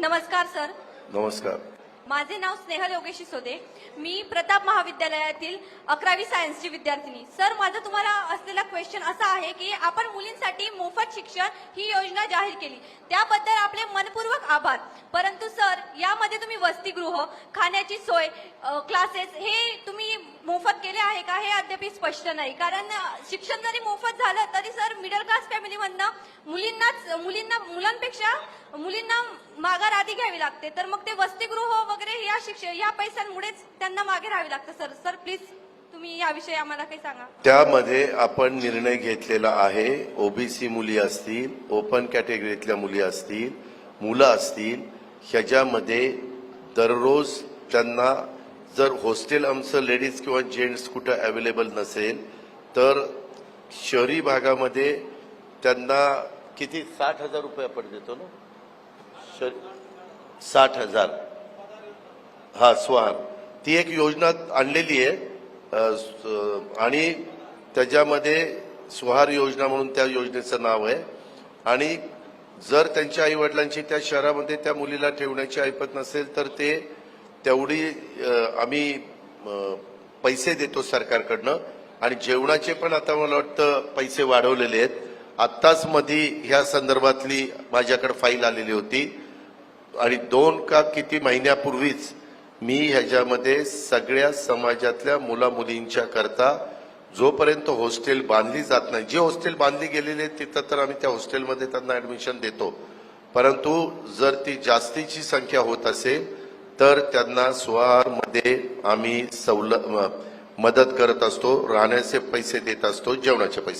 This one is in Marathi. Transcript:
नमस्कार सर. नमस्कार. माझे नाव स्नेहल योगेश सिसोदे मी प्रताप महाविद्यालयातील अकरावी सायन्सची विद्यार्थिनी. सर माझा तुम्हाला असलेला क्वेश्चन असा आहे की आपण मुलींसाठी मोफत शिक्षण ही योजना जाहीर केली. त्याबद्दल आपले मनपूर्वक आभार. परंतु सर यामध्ये तुम्ही वसतिगृह खाण्याची सोय क्लासेस हे तुम्ही मोफत केले आहे का हे अद्याप स्पष्ट नाही. कारण शिक्षण जरी मोफत झालं तरी सर मिडल क्लास फॅमिलीमधनं मुलींनाच मुलींना मुलांपेक्षा मुलींना माघार आधी घ्यावी लागते. तर मग ते वसतिगृह वगैरे या शिक्षण या पैशांमुळेच त्यांना मागे राहावी लागतं. सर सर प्लीज तुम्ही याविषयी आम्हाला काही सांगा. त्यामध्ये आपण निर्णय घेतलेला आहे. ओबीसी मुली असतील ओपन कॅटेगरीतल्या मुली असतील मुलं असतील ह्याच्यामध्ये दररोज त्यांना जर हॉस्टेल आमचं लेडीज किंवा जेंट्स कुठं अवेलेबल नसेल तर शहरी भागामध्ये त्यांना किती? साठ हजार रुपये आपण देतो ना? शहरी- साठ हजार. हा स्वार ती एक योजना आणलेली आहे. आणि त्याच्यामध्ये सुहार योजना म्हणून त्या योजनेचं नाव आहे. आणि जर त्यांच्या आईवडिलांची त्या शहरामध्ये त्या मुलीला ठेवण्याची ऐपत नसेल तर ते तेवढी आम्ही पैसे देतो सरकारकडनं. आणि जेवणाचे पण आता मला वाटतं पैसे वाढवलेले आहेत. आत्ताच मधी ह्या संदर्भातली माझ्याकडे फाईल आलेली होती. आणि दोन का किती महिन्यापूर्वीच मी ह्याच्यामध्ये सगळ्या समाजातल्या मुला मुलींच्या करता जोपर्यंत हॉस्टेल बांधली जात नाही जे हॉस्टेल बांधली गेलेली तिथं तर आम्ही त्या हॉस्टेलमध्ये त्यांना ऍडमिशन देतो. परंतु जर ती जास्तीची संख्या होत असेल तर त्यांना मध्ये आम्ही सवल मदत करत असतो राहण्याचे पैसे देत असतो जेवणाचे पैसे.